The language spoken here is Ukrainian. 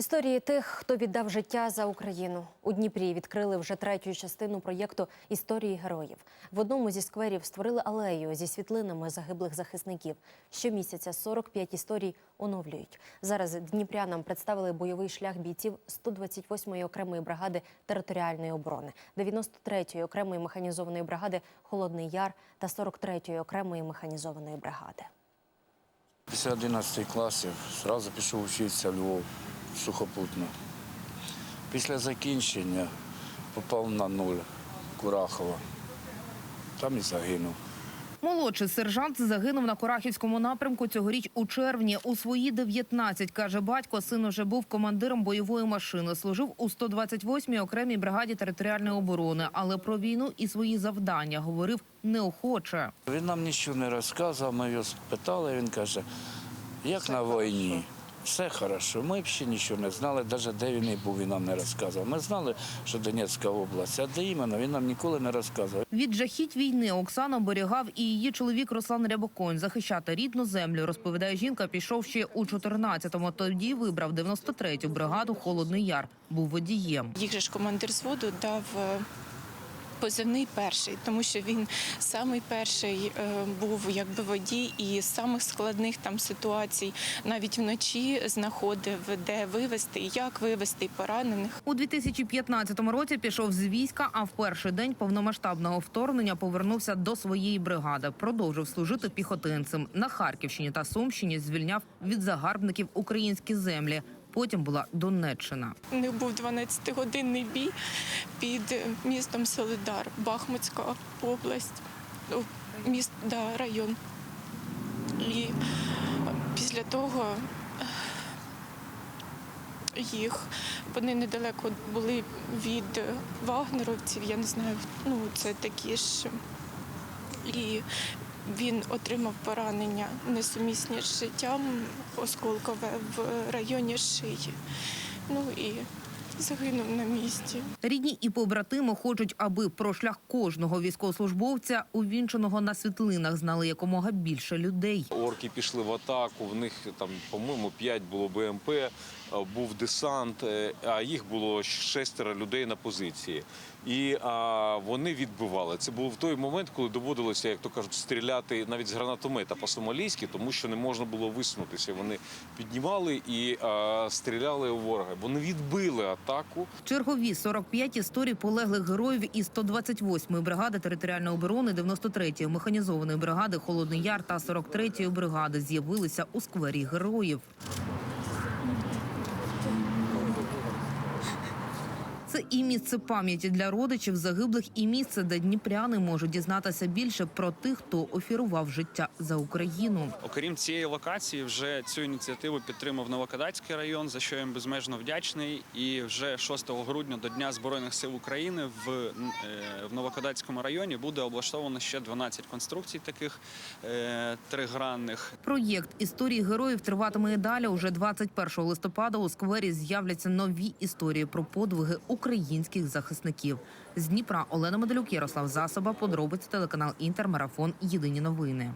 Історії тих, хто віддав життя за Україну у Дніпрі, відкрили вже третю частину проєкту Історії героїв. В одному зі скверів створили алею зі світлинами загиблих захисників. Щомісяця 45 історій оновлюють. Зараз дніпрянам представили бойовий шлях бійців 128-ї окремої бригади територіальної оборони, 93-ї окремої механізованої бригади Холодний Яр та 43-ї окремої механізованої бригади. Після 11 класів одразу пішов вчитися в Львов сухопутно. Після закінчення попав на нуль Курахова. Там і загинув. Молодший сержант загинув на Корахівському напрямку цьогоріч у червні. У свої 19, каже батько, син уже був командиром бойової машини. Служив у 128-й окремій бригаді територіальної оборони, але про війну і свої завдання говорив неохоче. Він нам нічого не розказував, ми його спитали, він каже, як на війні. Все хорошо. Ми взагалі нічого не знали, навіть де він і був, він нам не розказував. Ми знали, що Донецька область, а де іменно, він нам ніколи не розказував. Від жахіть війни Оксана оберігав і її чоловік Руслан Рябоконь. Захищати рідну землю, розповідає жінка, пішов ще у 14-му. Тоді вибрав 93-ю бригаду Холодний Яр. Був водієм. Їх же ж командир зводу дав е, позивний перший, тому що він самий перший е, був якби водій і з самих складних там ситуацій навіть вночі знаходив, де вивезти, як вивезти поранених. У 2015 році пішов з війська, а в перший день повномасштабного вторгнення повернувся до своєї бригади. Продовжив служити піхотинцем на Харківщині та Сумщині. Звільняв від загарбників українські землі. Потім була Донеччина. У них був 12-годинний бій під містом Солидар, Бахмутська область, ну, міст, да, район. І після того е, їх вони недалеко були від вагнеровців, я не знаю, ну це такі ж. І він отримав поранення несумісні з життям осколкове в районі шиї. Ну і загинув на місці. Рідні і побратими хочуть, аби про шлях кожного військовослужбовця, увінченого на світлинах, знали якомога більше людей. Орки пішли в атаку. В них там, по-моєму, 5 було БМП, е, був десант, е, а їх було шестеро людей на позиції. І а, вони відбивали. Це був той момент, коли доводилося, як то кажуть, стріляти навіть з гранатомета по-сомалійськи, тому що не можна було висунутися. Вони піднімали і а, стріляли у ворога. Вони відбили атаку. Чергові 45 історій полеглих героїв із 128-ї бригади територіальної оборони, 93-ї механізованої бригади Холодний Яр та 43-ї бригади з'явилися у сквері героїв. Це і місце пам'яті для родичів загиблих, і місце, де дніпряни можуть дізнатися більше про тих, хто офірував життя за Україну. Окрім цієї локації, вже цю ініціативу підтримав Новокадацький район, за що я їм безмежно вдячний. І вже 6 грудня до Дня Збройних сил України в, е, в Новокадацькому районі буде облаштовано ще 12 конструкцій таких е, тригранних. Проєкт історії героїв триватиме і далі. Уже 21 листопада у сквері з'являться нові історії про подвиги українських захисників. З Дніпра Олена Медалюк, Ярослав Засоба, подробиці телеканал Інтермарафон. Єдині новини.